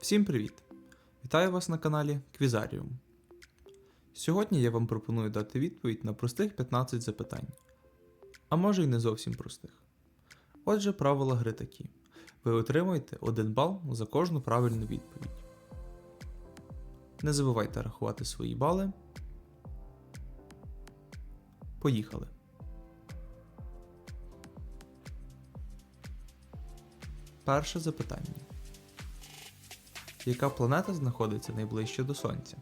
Всім привіт! Вітаю вас на каналі Квізаріум. Сьогодні я вам пропоную дати відповідь на простих 15 запитань. А може й не зовсім простих. Отже, правила гри такі: ви отримуєте 1 бал за кожну правильну відповідь. Не забувайте рахувати свої бали. Поїхали. Перше запитання. Яка планета знаходиться найближче до Сонця?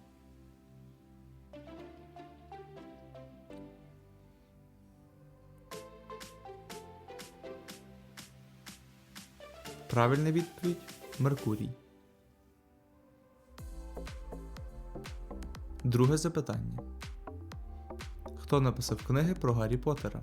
Правильна відповідь Меркурій. Друге запитання. Хто написав книги про Гаррі Поттера?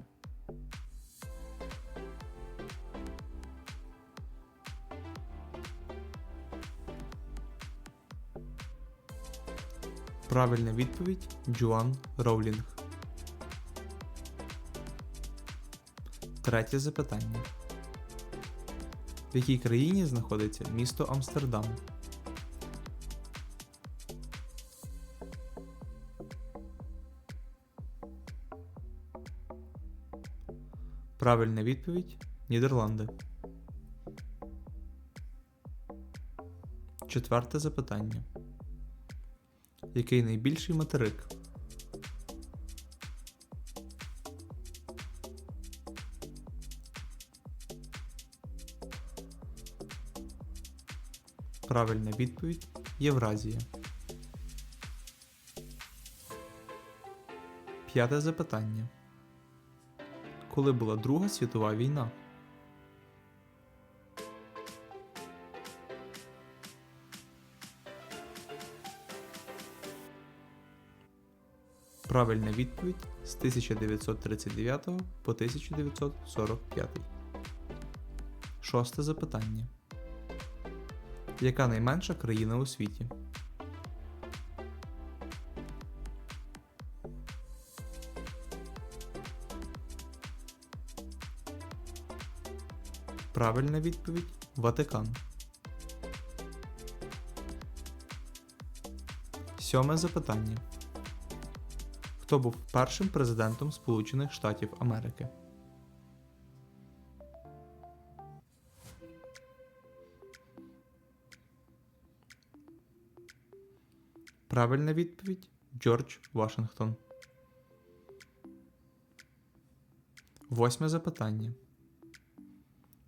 Правильна відповідь Джоан Роулінг. Третє запитання. В якій країні знаходиться місто Амстердам? Правильна відповідь Нідерланди. Четверте запитання. Який найбільший материк? Правильна відповідь Євразія. П'яте запитання. Коли була Друга світова війна? Правильна відповідь з 1939 по 1945. Шосте запитання. Яка найменша країна у світі? Правильна відповідь Ватикан. Сьоме запитання. Хто був першим президентом Сполучених Штатів Америки? Правильна відповідь Джордж Вашингтон. Восьме запитання.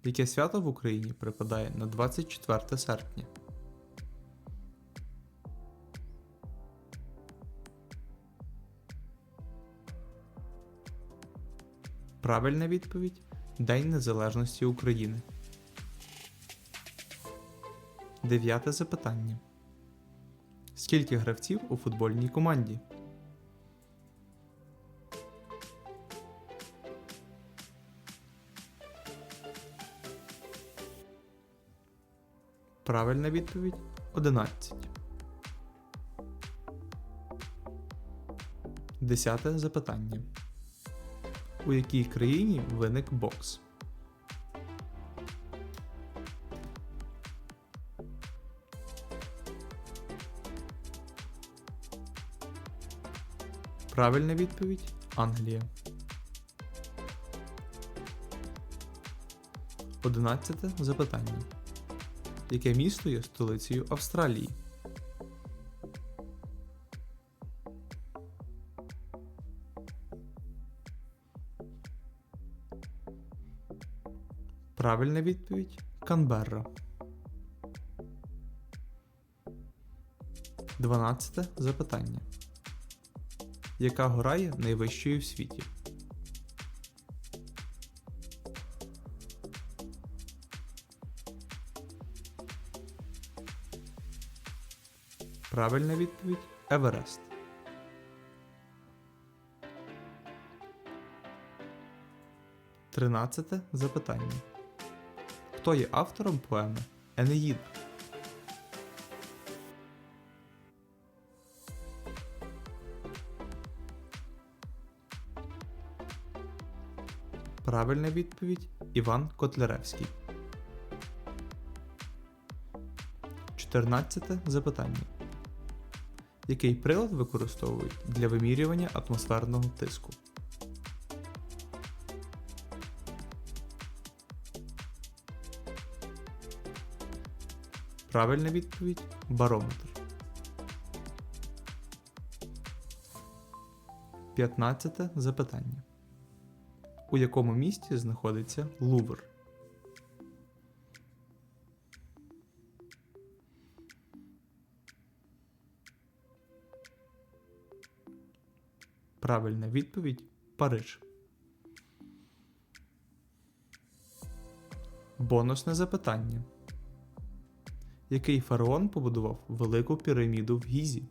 Яке свято в Україні припадає на 24 серпня? Правильна відповідь День Незалежності України. Дев'яте запитання. Скільки гравців у футбольній команді? Правильна відповідь 11. Десяте запитання. У якій країні виник бокс? Правильна відповідь Англія. Одинадцяте запитання. Яке місто є столицею Австралії? Правильна відповідь Канберра. Дванадцяте запитання. Яка гора є найвищою в світі? Правильна відповідь Еверест. Тринадцяте запитання. Хто є автором поеми Енеїда? Правильна відповідь Іван Котляревський. 14 запитання. Який прилад використовують для вимірювання атмосферного тиску? Правильна відповідь барометр. 15 запитання. У якому місті знаходиться Лувр? Правильна відповідь Париж. Бонусне запитання. Який фараон побудував велику піраміду в Гізі?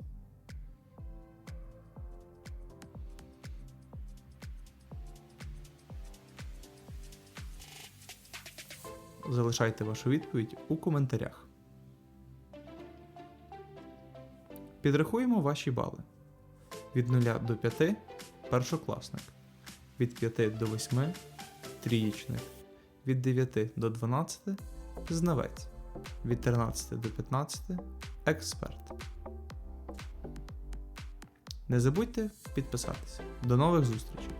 Залишайте вашу відповідь у коментарях. Підрахуємо ваші бали. Від 0 до 5 першокласник. Від 5 до 8 трієчник. Від 9 до 12 знавець. Від 13 до 15 експерт. Не забудьте підписатися. До нових зустрічей!